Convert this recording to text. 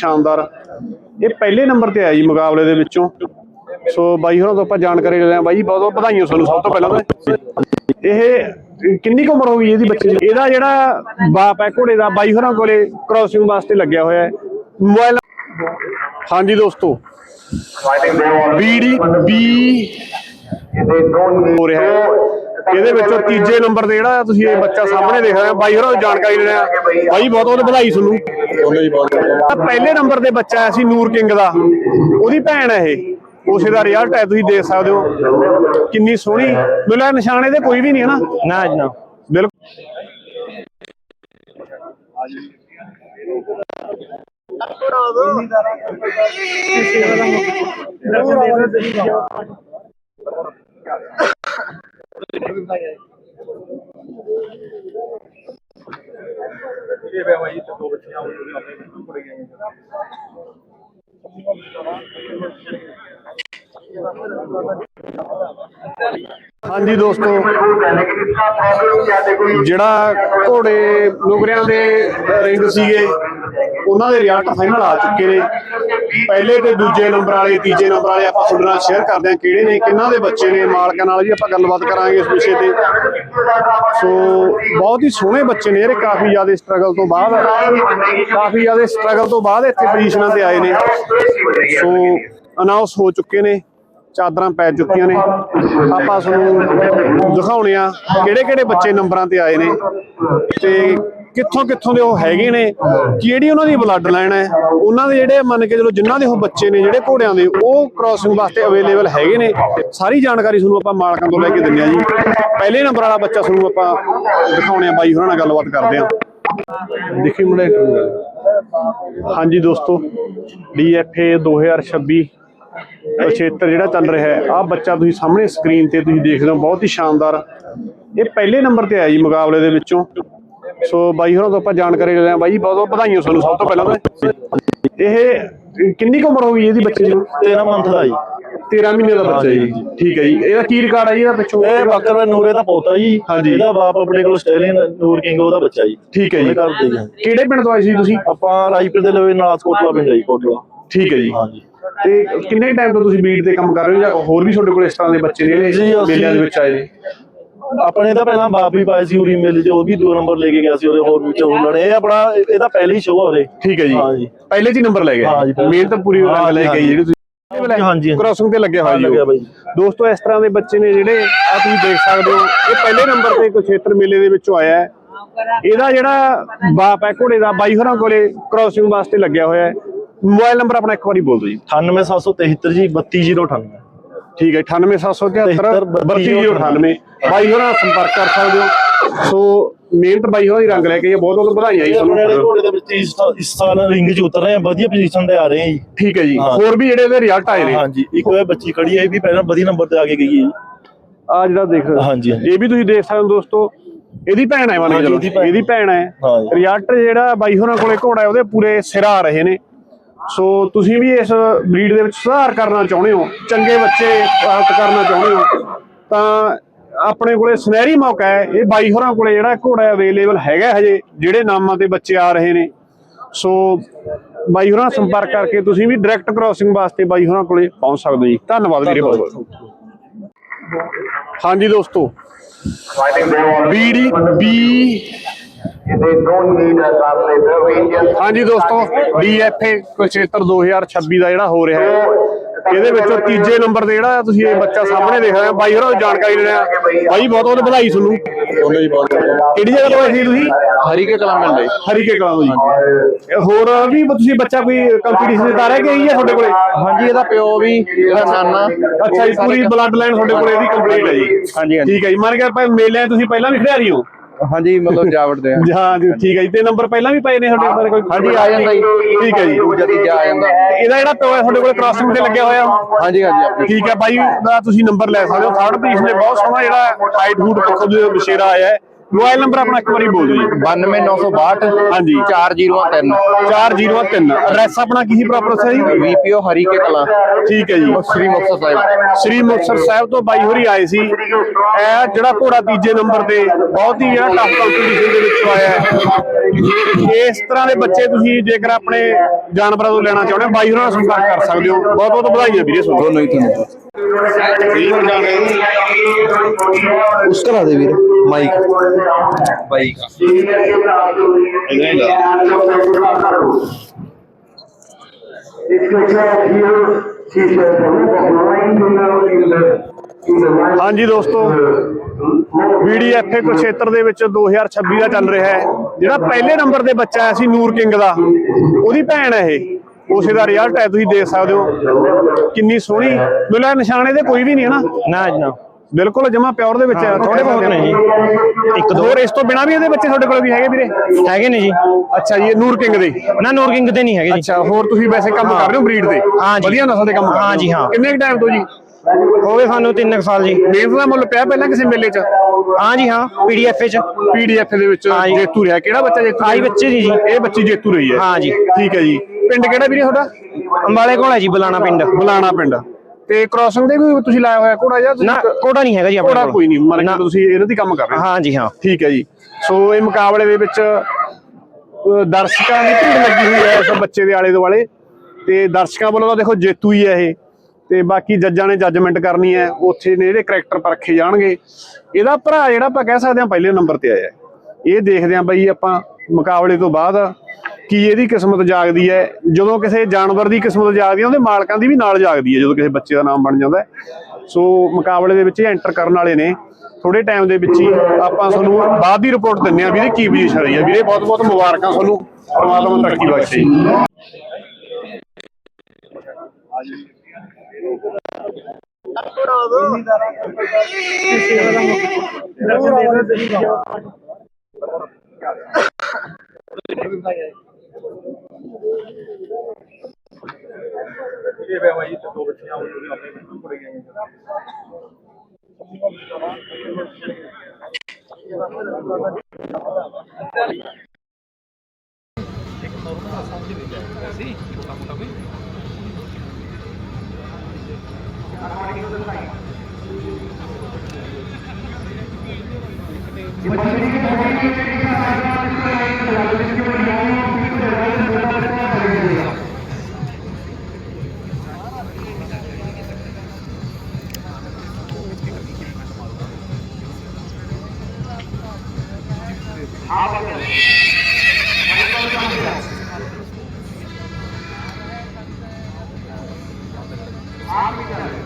ਸ਼ਾਨਦਾਰ। ਇਹ ਪਹਿਲੇ ਨੰਬਰ ਤੇ ਆਇਆ ਜੀ ਮੁਕਾਬਲੇ ਦੇ ਵਿੱਚੋਂ। ਸੋ ਬਾਈ ਹੋਰਾਂ ਤੋਂ ਆਪਾਂ ਜਾਣਕਾਰੀ ਲੈ ਲਿਆ ਬਾਈ ਬਹੁਤ ਬਹੁਤ ਵਧਾਈਆਂ ਤੁਹਾਨੂੰ ਸਭ ਤੋਂ ਪਹਿਲਾਂ ਤਾਂ। ਇਹ ਕਿੰਨੀ ਕੁ ਉਮਰ ਹੋ ਗਈ ਇਹਦੀ ਬੱਚੇ ਦੀ? ਇਹਦਾ ਜਿਹੜਾ ਬਾਪ ਹੈ ਘੋੜੇ ਦਾ ਬਾਈ ਹੋਰਾਂ ਕੋਲੇ ਕ੍ਰਾਸਿੰਗ ਵਾਸਤੇ ਲੱਗਿਆ ਹੋਇਆ ਹੈ। ਮੋਬਾਈਲ ਹਾਂਜੀ ਦੋਸਤੋ। ਬੀਡੀ ਬੀ ਹੋ ਰਿਹਾ ਹੈ। ਇਹਦੇ ਵਿੱਚੋਂ ਤੀਜੇ ਨੰਬਰ ਤੇ ਜਿਹੜਾ ਤੁਸੀਂ ਇਹ ਬੱਚਾ ਸਾਹਮਣੇ ਦੇਖ ਰਹੇ ਹੋ ਬਾਈ ਹੋਰਾਂ ਤੋਂ ਜਾਣਕਾਰੀ ਰਿਹਾ ਬਾਈ ਬਹੁਤ ਬਹੁਤ ਵਧਾਈ ਤੁਹਾਨੂੰ ਪਹਿਲੇ ਨੰਬਰ ਤੇ ਬੱਚਾ ਆਇਆ ਸੀ ਨੂਰ ਕਿੰਗ ਦਾ। ਉਹਦੀ ਭੈਣ ਹੈ ਇਹ। ਉਸੇ ਦਾ ਰਿਜ਼ਲਟ ਹੈ ਤੁਸੀਂ ਦੇਖ ਸਕਦੇ ਹੋ। ਕਿੰਨੀ ਸੋਹਣੀ। ਲੱਗਦਾ ਨਿਸ਼ਾਨ ਇਹਦੇ ਕੋਈ ਵੀ ਨਹੀਂ ਹੈ ਨਾ। ਨਾ ਜੀ ਨਾ ਬਿਲਕੁਲ ਹਾਂਜੀ ਦੋਸਤੋ ਜਿਹੜਾ ਘੋੜੇ ਨੁਗਰਿਆਂ ਦੇ ਰਿੰਗ ਸੀਗੇ ਉਹਨਾਂ ਦੇ ਰਿਜ਼ਲਟ ਫਾਈਨਲ ਆ ਚੁੱਕੇ ਨੇ। ਪਹਿਲੇ ਤੇ ਦੂਜੇ ਨੰਬਰ ਵਾਲੇ, ਤੀਜੇ ਨੰਬਰ ਵਾਲੇ ਆਪਾਂ ਤੁਹਾਡੇ ਨਾਲ ਸ਼ੇਅਰ ਕਰਦੇ ਹਾਂ ਕਿਹੜੇ ਨੇ, ਕਿੰਨਾਂ ਦੇ ਬੱਚੇ ਨੇ, ਮਾਲਕਾਂ ਨਾਲ ਵੀ ਆਪਾਂ ਗੱਲਬਾਤ ਕਰਾਂਗੇ ਇਸ ਵਿਸ਼ੇ ਤੇ। ਸੋ ਬਹੁਤ ਹੀ ਸੋਹਣੇ ਬੱਚੇ ਨੇ ਜਿਹੜੇ ਕਾਫੀ ਜ਼ਿਆਦਾ ਸਟਰਗਲ ਤੋਂ ਬਾਅਦ, ਕਾਫੀ ਜ਼ਿਆਦਾ ਸਟਰਗਲ ਤੋਂ ਬਾਅਦ ਇੱਥੇ ਪੋਜੀਸ਼ਨਾਂ ਤੇ ਆਏ ਨੇ। ਸੋ ਅਨਾਉਂਸ ਹੋ ਚੁੱਕੇ ਨੇ, ਚਾਦਰਾਂ ਪੈ ਚੁੱਕੀਆਂ ਨੇ। ਆਪਾਂ ਤੁਹਾਨੂੰ ਦਿਖਾਉਣੇ ਆ ਕਿਹੜੇ ਕਿਹੜੇ ਬੱਚੇ ਨੰਬਰਾਂ ਤੇ ਆਏ ਨੇ। ਤੇ ਕਿੱਥੋਂ ਕਿੱਥੋਂ ਦੇ ਉਹ ਹੈਗੇ ਨੇ? ਕਿਹੜੀ ਉਹਨਾਂ ਦੀ ਬਲੱਡ ਲਾਈਨ ਹੈ? ਉਹਨਾਂ ਦੇ ਜਿਹੜੇ ਮੰਨ ਕੇ ਚਲੋ ਜਿਨ੍ਹਾਂ ਦੇ ਉਹ ਬੱਚੇ ਨੇ ਜਿਹੜੇ ਘੋੜਿਆਂ ਦੇ ਉਹ ਕ੍ਰਾਸਿੰਗ ਵਾਸਤੇ ਅਵੇਲੇਬਲ ਹੈਗੇ ਨੇ। ਸਾਰੀ ਜਾਣਕਾਰੀ ਤੁਹਾਨੂੰ ਆਪਾਂ ਮਾਲਕਾਂ ਤੋਂ ਲੈ ਕੇ ਦਿੰਦੇ ਆ ਜੀ। ਪਹਿਲੇ ਨੰਬਰ ਵਾਲਾ ਬੱਚਾ ਤੁਹਾਨੂੰ ਆਪਾਂ ਦਿਖਾਉਣੇ ਆ ਬਾਈ ਹੋਰਾਂ ਨਾਲ ਗੱਲਬਾਤ ਕਰਦੇ ਆ ਦੇਖੀ ਮੁੰਡੇ ਹਾਂਜੀ ਦੋਸਤੋ ਡੀਐਫਏ 2026 ਖੇਤਰ ਜਿਹੜਾ ਚੱਲ ਰਿਹਾ ਹੈ ਆਹ ਬੱਚਾ ਤੁਸੀਂ ਸਾਹਮਣੇ ਸਕਰੀਨ ਤੇ ਤੁਸੀਂ ਦੇਖ ਰਹੇ ਹੋ ਬਹੁਤ ਹੀ ਸ਼ਾਨਦਾਰ। ਇਹ ਪਹਿਲੇ ਨੰਬਰ ਤੇ ਆਇਆ ਜੀ ਮੁਕਾਬਲੇ ਦੇ ਵਿੱਚੋਂ। ਸੋ ਬਾਈ ਹੋਰਾਂ ਤੋਂ ਆਪਾਂ ਜਾਣਕਾਰੀ ਲੈ ਲਿਆ। ਬਾਈ ਬਹੁਤ ਬਹੁਤ ਵਧਾਈਆਂ ਤੁਹਾਨੂੰ ਸਭ ਤੋਂ ਪਹਿਲਾਂ ਤਾਂ। ਇਹ ਕਿੰਨੀ ਕੁ ਉਮਰ ਹੋ ਗਈ ਇਹਦੀ ਬੱਚੇ ਦੀ? 13 ਮੰਥ ਦਾ ਜੀ। 13 ਮਹੀਨੇ ਦਾ ਬੱਚਾ ਜੀ। ਠੀਕ ਹੈ ਜੀ। ਇਹਦਾ ਕੀ ਰਿਕਾਰਡ ਹੈ ਜੀ ਇਹਦਾ ਪਿੱਛੋਂ? ਇਹ ਬੱਕਰ ਨੂਰੇ ਦਾ ਪੋਤਾ ਜੀ। ਹਾਂਜੀ। ਇਹਦਾ ਬਾਪ ਆਪਣੇ ਕੋਲ ਆਸਟ੍ਰੇਲੀਅਨ ਨੂਰ ਕਿੰਗ ਉਹਦਾ ਬੱਚਾ ਜੀ। ਠੀਕ ਹੈ ਜੀ। ਕਿਹੜੇ ਪਿੰਡ ਤੋਂ ਆਏ ਸੀ ਤੁਸੀਂ? ਆਪਾਂ ਰਾਜਪੁਰ ਦੇ ਲਵੇ ਨਾਸ ਕੋਟਲਾ ਪਿੰਡ ਜੀ ਕੋਟਲਾ। ਠੀਕ ਹੈ ਜੀ। ਹਾਂਜੀ ਤੇ ਕਿੰਨੇ ਟਾਈਮ ਤੋਂ ਤੁਸੀਂ ਬੀਟ ਤੇ ਕੰਮ ਕਰ ਰਹੇ ਹੋ? ਜਾਂ ਹੋਰ ਵੀ ਤੁਹਾਡੇ ਕੋਲ ਇਸ ਤਰ੍ਹਾਂ ਦੇ ਬੱਚੇ ਨੇ ਜਿਹੜੇ ਮੇਲਿਆਂ ਦੇ ਵਿੱਚ ਆਏ ਨੇ? ਆਪਣੇ ਤਾਂ ਪਹਿਲਾਂ ਬਾਪ ਵੀ ਪਾਏ ਸੀ ਉਰੀ ਮੇਲੇ 'ਚ ਉਹ ਵੀ ਦੋ ਨੰਬਰ ਲੈ ਕੇ ਗਿਆ ਸੀ ਉਹਦੇ ਹੋਰ ਵਿੱਚ ਉਹ ਲੜੇ ਇਹ ਆਪਣਾ ਇਹਦਾ ਪਹਿਲੀ ਸ਼ੋਅ ਹੋਰੇ ਠੀਕ ਹੈ ਜੀ ਹਾਂ ਜੀ। ਪਹਿਲੇ 'ਚ ਹੀ ਨੰਬਰ ਲੈ ਗਏ ਹਾਂ ਜੀ, ਪਹਿਲੇ- ਮਿਹਨਤ ਪੂਰੀ ਹਾਂ ਜੀ, ਲੈ ਕੇ ਹਾਂ। ਜਿਹੜੀ ਤੁਸੀਂ ਹਾਂਜੀ, ਹਾਂਜੀ। ਕ੍ਰਾਸਿੰਗ ਤੇ ਲੱਗਿਆ ਹੋਇਆ ਲੱਗਿਆ। ਬਾਈ। ਦੋਸਤੋ ਇਸ ਤਰ੍ਹਾਂ ਦੇ ਬੱਚੇ ਨੇ ਜਿਹੜੇ ਆ ਤੁਸੀਂ ਦੇਖ ਸਕਦੇ ਹੋ ਇਹ ਪਹਿਲੇ ਨੰਬਰ ਤੇ ਕੁਸ਼ੇਤਰ ਮੇਲੇ ਦੇ ਵਿੱਚੋਂ ਆਇਆ ਹੈ ਇਹਦਾ ਜਿਹੜਾ ਬਾਪ ਹੈ ਘੋੜੇ ਦਾ ਬਾਈ ਹੋਰਾਂ ਕੋਲੇ ਕ੍ਰਾਸਿੰਗ ਵਾਸਤੇ ਲੱਗਿਆ ਹੋਇਆ ਹੈ ਮੋਬਾਈਲ ਨੰਬਰ ਆਪਣਾ ਇੱਕ ਵਾਰੀ ਬੋਲ ਦਿਓ ਜੀ 98773 ਜੀ 32098 ਠੀਕ ਹੈ 98773 32098 ਬਾਈ ਹੋਰਾਂ ਨਾਲ ਸੰਪਰਕ ਕਰ ਸਕਦੇ ਹੋ। ਸੋ ਮਿਹਨਤ ਬਾਈ ਹੋਰਾਂ ਦੀ ਰੰਗ ਲੈ ਕੇ ਬਹੁਤ ਬਹੁਤ ਵਧਾਈਆਂ ਜੀ ਇਹ ਆਪਣੇ ਤੁਹਾਨੂੰ ਘੋੜੇ ਦੇ ਵਿੱਚ ਇਸ ਸਾਲ- ਰਿੰਗ 'ਚ ਉਤਰ ਰਹੇ ਆ ਵਧੀਆ ਪੋਜੀਸ਼ਨ ਤੇ ਆ ਰਹੇ ਆ ਜੀ। ਠੀਕ ਹੈ ਜੀ। ਹੋਰ ਵੀ ਜਿਹੜੇ ਇਹਦੇ ਰਿਜ਼ਲਟ ਆਏ ਨੇ? ਹਾਂਜੀ ਇੱਕ ਇਹ ਬੱਚੀ ਖੜੀ ਹੈ ਇਹ ਵੀ ਪਹਿਲਾਂ ਵਧੀਆ ਨੰਬਰ ਤੇ ਆ ਕੇ ਗਈ ਹੈ ਜੀ। ਆ ਜਿਹੜਾ ਦੇਖ ਹਾਂਜੀ। ਇਹ ਵੀ ਤੁਸੀਂ ਦੇਖ ਸਕਦੇ ਹੋ ਦੋਸਤੋ ਇਹਦੀ ਭੈਣ ਹੈ ਮੰਨ ਕੇ ਚਲੋ ਇਹਦੀ ਭੈਣ। ਹੈ। ਰਿਜ਼ਲਟ ਜਿਹੜਾ ਬਾਈ ਹੋਰਾਂ ਕੋਲੇ ਘੋੜਾ ਉਹਦੇ ਪੂਰੇ ਸਿਰਾ ਆ ਰਹੇ ਨੇ। ਸੋ ਤੁਸੀਂ ਵੀ ਇਸ ਬਰੀਡ ਦੇ ਵਿੱਚ ਸੁਧਾਰ ਕਰਨਾ ਚਾਹੁੰਦੇ ਹੋ, ਚੰਗੇ ਬੱਚੇ ਪ੍ਰਾਪਤ ਕਰਨਾ ਚਾਹੁੰਦੇ ਹੋ, ਤਾਂ ਆਪਣੇ ਕੋਲੇ ਸੁਨਹਿਰੀ ਮੌਕਾ ਹੈ, ਇਹ ਬਾਈ ਹੋਰਾਂ ਕੋਲੇ ਜਿਹੜਾ ਘੋੜਾ ਅਵੇਲੇਬਲ ਹੈਗਾ ਹਜੇ, ਜਿਹੜੇ ਨਾਮਾਂ ਤੇ ਬੱਚੇ ਆ ਰਹੇ ਨੇ। ਸੋ ਬਾਈ ਹੋਰਾਂ ਸੰਪਰਕ ਕਰਕੇ ਤੁਸੀਂ ਵੀ ਡਾਇਰੈਕਟ ਕ੍ਰਾਸਿੰਗ ਵਾਸਤੇ ਬਾਈ ਹੋਰਾਂ ਕੋਲੇ ਪਹੁੰਚ ਸਕਦੇ ਹੋ ਜੀ। ਧੰਨਵਾਦ ਵੀਰੇ ਬਹੁਤ ਹਾਂਜੀ ਦੋਸਤੋ ਬੀਡੀ ਬੀ ਹਾਂਜੀ ਦੋਸਤੋ ਡੀਐਫਏ ਕੁਸ਼ੇਤਰ 2026 ਦਾ ਜਿਹੜਾ ਹੋ ਰਿਹਾ ਹੈ। ਇਹਦੇ ਵਿੱਚੋਂ ਤੀਜੇ ਨੰਬਰ ਤੇ ਜਿਹੜਾ ਤੁਸੀਂ ਇਹ ਬੱਚਾ ਸਾਹਮਣੇ ਦੇਖ ਰਹੇ ਹੋ ਬਾਈ ਹੋਰਾਂ ਤੋਂ ਜਾਣਕਾਰੀ ਲੈ ਰਿਹਾ ਬਾਈ ਬਹੁਤ ਬਹੁਤ ਵਧਾਈ ਤੁਹਾਨੂੰ। ਕਿਹੜੀ ਜਗ੍ਹਾ ਤੋਂ ਆਏ ਸੀ ਤੁਸੀਂ? ਹਰੀ ਕੇ ਕਲਾ ਮਿਲ ਰਹੀ ਹਰੀਕੇ ਕਲਾਂ ਤੋਂ ਜੀ। ਇਹ ਹੋਰ ਵੀ ਤੁਸੀਂ ਬੱਚਾ ਕੋਈ ਕੰਪੀਟੀਸ਼ਨ ਦੇ ਤਾਰਿਆ ਕਿ ਇਹੀ ਹੈ ਤੁਹਾਡੇ ਕੋਲੇ? ਹਾਂਜੀ ਇਹਦਾ ਪਿਓ ਵੀ ਇਹਦਾ ਨਾਨਾ। ਅੱਛਾ ਜੀ ਪੂਰੀ ਬਲੱਡ ਲਾਈਨ ਤੁਹਾਡੇ ਕੋਲੇ ਇਹਦੀ ਕੰਪਲੀਟ ਹੈ ਜੀ। ਹਾਂਜੀ ਹਾਂਜੀ। ਠੀਕ ਹੈ ਜੀ। ਮੰਨ ਕੇ ਆਪਾਂ ਮੇਲੇ ਤੁਸੀਂ ਪਹਿਲਾਂ ਵੀ ਖਿਡਾਰੀ ਹੋ? ਹਾਂਜੀ ਮਤਲਬ ਜਾਵੜ ਦੇ ਆ ਹਾਂ ਜੀ ਠੀਕ ਹੈ ਜੀ। ਤੇ ਨੰਬਰ ਪਹਿਲਾਂ ਵੀ ਪਏ ਨੇ ਤੁਹਾਡੇ ਕੋਲ ਕੋਈ? ਹਾਂਜੀ ਆ ਜਾਂਦਾ ਜੀ। ਠੀਕ ਹੈ ਜੀ। ਦੂਜਾ ਤੀਜਾ ਆ ਜਾਂਦਾ। ਇਹਦਾ ਜਿਹੜਾ ਪਿਓ ਹੈ ਤੁਹਾਡੇ ਕੋਲ ਕ੍ਰਾਸਿੰਗ ਤੇ ਲੱਗਿਆ ਹੋਇਆ। ਹਾਂਜੀ ਹਾਂਜੀ ਆਪਣੀ। ਠੀਕ ਹੈ ਬਾਈ ਦਾ ਤੁਸੀਂ ਨੰਬਰ ਲੈ ਸਕਦੇ ਹੋ। ਥਰਡ ਪੀਸ ਨੇ ਬਹੁਤ ਸੋਹਣਾ ਜਿਹੜਾ ਹਾਈਟ ਹੂਟ ਪੱਖੋਂ ਜੋ ਬਸ਼ੇਰਾ ਆਇਆ ਹੈ। ਮੋਬਾਈਲ ਨੰਬਰ ਆਪਣਾ ਇੱਕ ਵਾਰੀ ਬੋਲ ਦਿਓ ਜੀ। 92962 ਹਾਂਜੀ। 403 4003 ਐਡਰੈਸ ਆਪਣਾ ਕੀ ਸੀ ਪ੍ਰੋਪਰ ਸਹੀ ਵੀਪੀਓ ਹਰੀ ਕੇ ਕਲਾ। ਠੀਕ ਹੈ ਜੀ। ਸ੍ਰੀ ਮੁਕਤਸਰ ਸਾਹਿਬ। ਸ੍ਰੀ ਮੁਕਤਸਰ ਸਾਹਿਬ ਤੋਂ ਬਾਈ ਹੋਰੀ ਆਏ ਸੀ। ਇਹ ਜਿਹੜਾ ਘੋੜਾ ਤੀਜੇ ਨੰਬਰ ਤੇ ਬਹੁਤ ਹੀ ਜਿਹੜਾ ਟਫ ਕੰਪੀਟੀਸ਼ਨ ਦੇ ਵਿੱਚ ਆਇਆ ਹੈ। ਇਸ ਤਰ੍ਹਾਂ ਦੇ ਬੱਚੇ ਤੁਸੀਂ ਜੇਕਰ ਆਪਣੇ ਜਾਨਵਰਾਂ ਤੋਂ ਲੈਣਾ ਚਾਹੁੰਦੇ ਹੋ ਬਾਈ ਹੋਰਾਂ ਨਾਲ ਸੰਪਰਕ ਕਰ ਸਕਦੇ ਹੋ। ਬਹੁਤ ਬਹੁਤ ਵਧਾਈਆਂ ਵੀਰੇ ਤੁਹਾਨੂੰ। ਦੋਨੋਂ ਹੀ ਤੁਹਾਨੂੰ ਉਸ ਕਰਾ ਦੇ ਵੀਰ ਮਾਈਕ। ਬਾਈ ਹਾਂਜੀ ਦੋਸਤੋ ਵੀਡੀਐਫਏ ਕੁਰਸ਼ੇਤਰ ਦੇ ਵਿੱਚ 2026 ਦਾ ਚੱਲ ਰਿਹਾ ਹੈ। ਜਿਹੜਾ ਪਹਿਲੇ ਨੰਬਰ ਤੇ ਬੱਚਾ ਆਇਆ ਸੀ ਨੂਰ ਕਿੰਗ ਦਾ, ਉਹਦੀ ਭੈਣ ਹੈ ਇਹ। ਉਸੇ ਦਾ ਰਿਜ਼ਲਟ ਹੈ, ਤੁਸੀਂ ਦੇਖ ਸਕਦੇ ਹੋ। ਕਿੰਨੀ ਸੋਹਣੀ, ਮਿਲਿਆ ਨਿਸ਼ਾਨੇ ਦੇ ਕੋਈ ਵੀ ਨਹੀਂ ਹੈ ਨਾ? ਨਾ ਜੀ ਬਿਲਕੁਲ ਜਮਾ ਪਿਓਰ ਦੇ ਵਿੱਚ ਹੈ ਥੋੜੇ ਬਹੁਤ ਨੇ ਜੀ। ਇੱਕ ਦੋ। ਹੋਰ ਇਸ ਤੋਂ ਬਿਨਾ ਵੀ ਇਹਦੇ ਬੱਚੇ ਤੁਹਾਡੇ ਕੋਲ ਵੀ ਹੈਗੇ ਵੀਰੇ? ਹੈਗੇ ਨੇ ਜੀ। ਅੱਛਾ ਜੀ ਇਹ ਨੂਰ ਕਿੰਗ ਦੇ? ਨਾ ਨੂਰ ਕਿੰਗ ਤੇ ਨਹੀਂ ਹੈਗੇ ਜੀ। ਅੱਛਾ ਹੋਰ ਤੁਸੀਂ ਵੈਸੇ ਕੰਮ ਕਰ ਰਹੇ ਹੋ ਬਰੀਡ ਦੇ? ਹਾਂ ਜੀ। ਵਧੀਆ ਨਸਲ ਦੇ ਕੰਮ ਕਰ ਹੋ ਜੀ, ਹਾਂ। ਕਿੰਨੇ ਟਾਈਮ ਤੋਂ ਜੀ? ਹੋ ਗਏ ਸਾਨੂੰ 3 ਸਾਲ ਜੀ। ਮਿਹਨਤ ਦਾ ਮੁੱਲ ਪਿਆ ਪਹਿਲਾਂ ਕਿਸੇ ਮੇਲੇ 'ਚ? ਹਾਂ ਜੀ ਹਾਂ ਪੀਡੀਐਫ ਚ। ਪੀਡੀਐਫ ਦੇ ਵਿੱਚ। ਜੇਤੂ ਰਿਹਾ। ਕਿਹੜਾ ਬੱਚਾ ਜੇਤੂ ਆਹੀ ਬੱਚੇ ਦੀ ਜੀ। ਇਹ ਬੱਚੀ ਜੇਤੂ ਰਹੀ ਹੈ। ਹਾਂ ਜੀ। ਠੀਕ ਹੈ ਜੀ। ਪਿੰਡ ਕਿਹੜਾ ਵੀਰੇ ਤੁਹਾਡਾ? ਅੰਬਾਲੇ ਕੋਲ ਹੈ ਜੀ ਬੁਲਾਣਾ ਪਿੰਡ। ਬੁਲਾਣਾ ਪਿੰਡ। ਤੇ ਕ੍ਰਾਸਿੰਗ ਦੇ ਵੀ ਤੁਸੀਂ ਲਾਇਆ ਹੋਇਆ ਘੋੜਾ ਜਾਂ ਨਾ ਕੋੜਾ ਨਹੀਂ ਹੈਗਾ ਜੀ ਆਪਣੇ ਕੋਲ। ਕੋਈ ਨਹੀਂ ਮੰਨ। ਕੇ ਤੁਸੀਂ ਇਹਨਾਂ ਦੀ ਕੰਮ ਕਰ ਰਹੇ ਹੋ। ਹਾਂ ਜੀ ਹਾਂ। ਠੀਕ ਹੈ ਜੀ। ਸੋ ਇਹ ਮੁਕਾਬਲੇ ਦੇ ਵਿੱਚ ਦਰਸ਼ਕਾਂ ਦੀ ਭੀੜ ਲੱਗੀ ਹੋਈ ਹੈ ਇਸ ਬੱਚੇ ਦੇ ਆਲੇ ਦੁਆਲੇ। ਤੇ ਦਰਸ਼ਕਾਂ ਵੱਲੋਂ ਤਾਂ ਦੇਖੋ ਜੇਤੂ ਹੀ ਹੈ ਇਹ। ਤੇ ਬਾਕੀ ਜੱਜਾਂ ਨੇ ਜੱਜਮੈਂਟ ਕਰਨੀ ਹੈ ਉੱਥੇ ਨੇ ਜਿਹੜੇ ਕਰੈਕਟਰ ਪਰਖੇ ਜਾਣਗੇ। ਇਹਦਾ ਭਰਾ ਜਿਹੜਾ ਆਪਾਂ ਕਹਿ ਸਕਦੇ ਹਾਂ ਪਹਿਲੇ ਨੰਬਰ ਤੇ ਆਇਆ ਹੈ। ਇਹ ਦੇਖਦੇ ਹਾਂ ਬਈ ਆਪਾਂ ਮੁਕਾਬਲੇ ਤੋਂ ਬਾਅਦ ਕਿ ਇਹਦੀ ਕਿਸਮਤ ਜਾਗਦੀ ਹੈ। ਜਦੋਂ ਕਿਸੇ ਜਾਨਵਰ ਦੀ ਕਿਸਮਤ ਜਾਗਦੀ ਹੈ, ਉਹਦੇ ਮਾਲਕਾਂ ਦੀ ਵੀ ਨਾਲ ਜਾਗਦੀ ਹੈ, ਜਦੋਂ ਕਿਸੇ ਬੱਚੇ ਦਾ ਨਾਮ ਬਣ ਜਾਂਦਾ ਸੋ ਮੁਕਾਬਲੇ ਦੇ ਵਿੱਚ ਐਂਟਰ ਕਰਨ ਵਾਲੇ ਨੇ। ਥੋੜੇ ਟਾਈਮ ਦੇ ਵਿੱਚ ਹੀ ਆਪਾਂ ਤੁਹਾਨੂੰ ਬਾਅਦ ਦੀ ਰਿਪੋਰਟ ਦਿੰਨੇ ਆ ਵੀਰੇ, ਕੀ ਪੋਜੀਸ਼ਨ ਰਹੀ ਹੈ ਵੀਰੇ ਬਹੁਤ ਬਹੁਤ ਮੁਬਾਰਕਾਂ ਤੁਹਾਨੂੰ। ਪਰਮਾਤਮਾ ਤਰੱਕੀ ਬਖਸ਼ੇ। Thank you. एक नॉर्मल आसान से मिल जाएगा ऐसे ही छोटा मोटा भी जिम्मेदारी ஆர்மிட்டார்